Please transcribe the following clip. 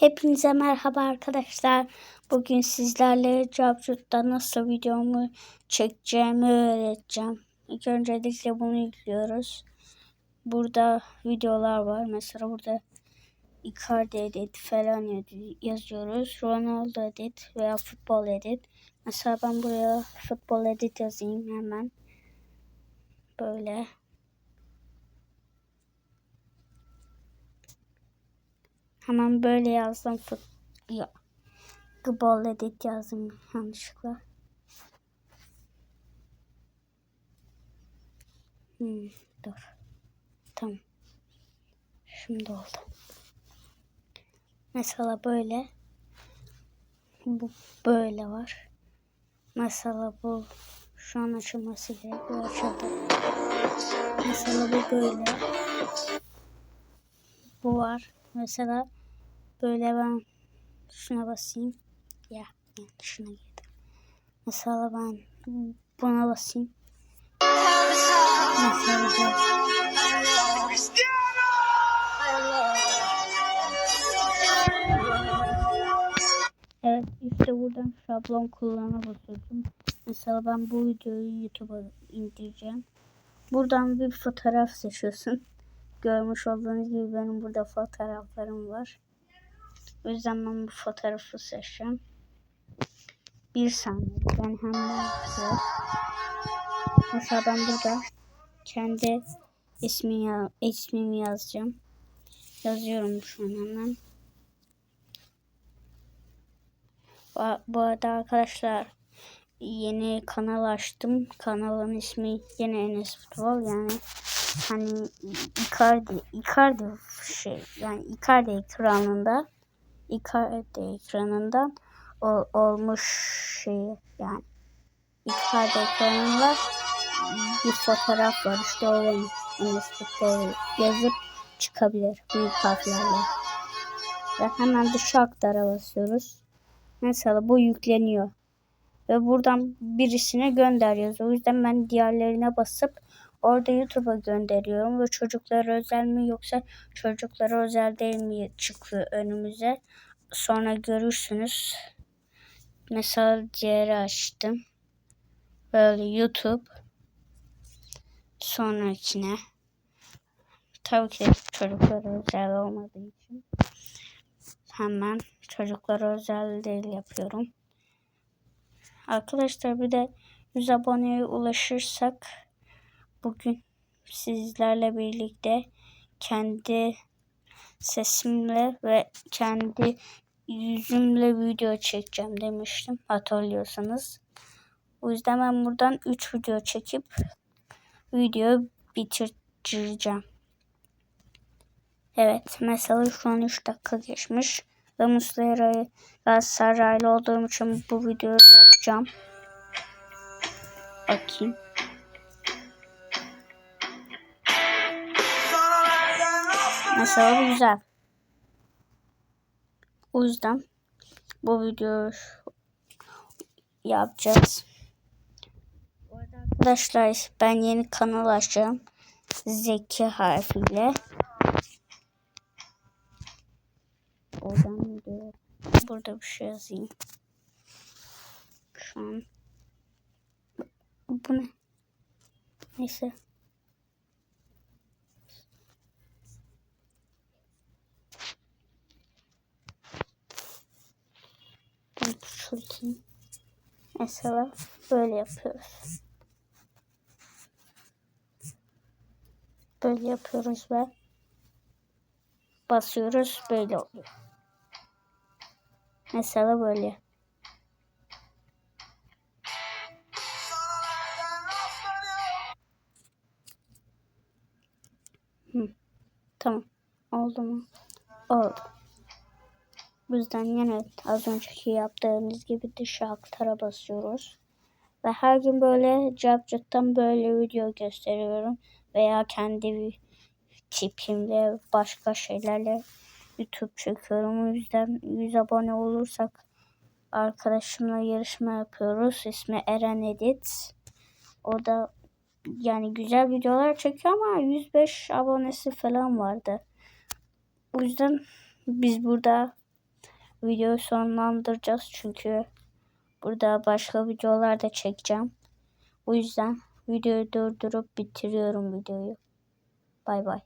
Hepinize merhaba arkadaşlar. Bugün sizlerle Cabcut'ta nasıl videomu çekeceğimi öğreteceğim. İlk öncelikle bunu yüklüyoruz. Burada videolar var. Mesela burada Icardi edit falan yazıyoruz. Ronaldo edit veya futbol edit. Mesela ben buraya futbol edit yazayım hemen. Böyle. Hemen böyle yazdım. Fut ya. Gbol edit yazdım yanlışlıkla. Hmm, dur. Tamam. Şimdi oldu. Mesela böyle. Bu böyle var. Mesela bu şu an açılması gerekiyor. Açıldı. Mesela bu böyle. Bu var. Mesela Böyle ben şuna basayım. Ya şuna girdim. Mesela ben buna basayım. Mesela Evet işte buradan şablon kullana basıyorum. Mesela ben bu videoyu YouTube'a indireceğim. Buradan bir fotoğraf seçiyorsun. Görmüş olduğunuz gibi benim burada fotoğraflarım var. O yüzden ben bu fotoğrafı seçeceğim. Bir saniye. Ben hemen size. Mesela ben burada kendi ismi ya ismimi yazacağım. Yazıyorum şu an hemen. Bu arada arkadaşlar yeni kanal açtım. Kanalın ismi yine Enes Futbol yani hani Icardi Icardi şey yani Icardi ekranında Icardi ekranından ol, olmuş şeyi yani Icardi ekranında bir fotoğraf var işte o benim Enes yazıp çıkabilir büyük harflerle. Ve hemen dışa aktara basıyoruz. Mesela bu yükleniyor. Ve buradan birisine gönderiyoruz. O yüzden ben diğerlerine basıp orada YouTube'a gönderiyorum. Ve çocuklara özel mi yoksa çocuklara özel değil mi çıkıyor önümüze sonra görürsünüz. Mesela diğeri açtım. Böyle YouTube. Sonra içine. Tabii ki de çocuklara özel olmadığı için. Hemen çocuklara özel değil yapıyorum. Arkadaşlar bir de 100 aboneye ulaşırsak bugün sizlerle birlikte kendi sesimle ve kendi yüzümle video çekeceğim demiştim hatırlıyorsanız. O yüzden ben buradan 3 video çekip video bitireceğim. Evet mesela şu an 3 dakika geçmiş ve Muslera'yı Galatasaraylı olduğum için bu videoyu yapacağım. Bakayım. Mesela bu güzel. O yüzden bu videoyu yapacağız. arkadaşlar ben yeni kanal açacağım. Zeki harfiyle. Oradan video. Burada bir şey yazayım. Şu an. Bu ne? Neyse. Küçülteyim. Mesela böyle yapıyoruz. Böyle yapıyoruz ve basıyoruz böyle oluyor. Mesela böyle. Hı. Tamam. Oldu mu? Oldu. Bu yüzden yine az önceki yaptığımız gibi dışa aktara basıyoruz. Ve her gün böyle CapCut'tan böyle video gösteriyorum. Veya kendi tipimle başka şeylerle YouTube çekiyorum. O yüzden 100 abone olursak arkadaşımla yarışma yapıyoruz. İsmi Eren Edit. O da yani güzel videolar çekiyor ama 105 abonesi falan vardı. O yüzden biz burada videoyu sonlandıracağız çünkü burada başka videolar da çekeceğim. O yüzden videoyu durdurup bitiriyorum videoyu. Bay bay.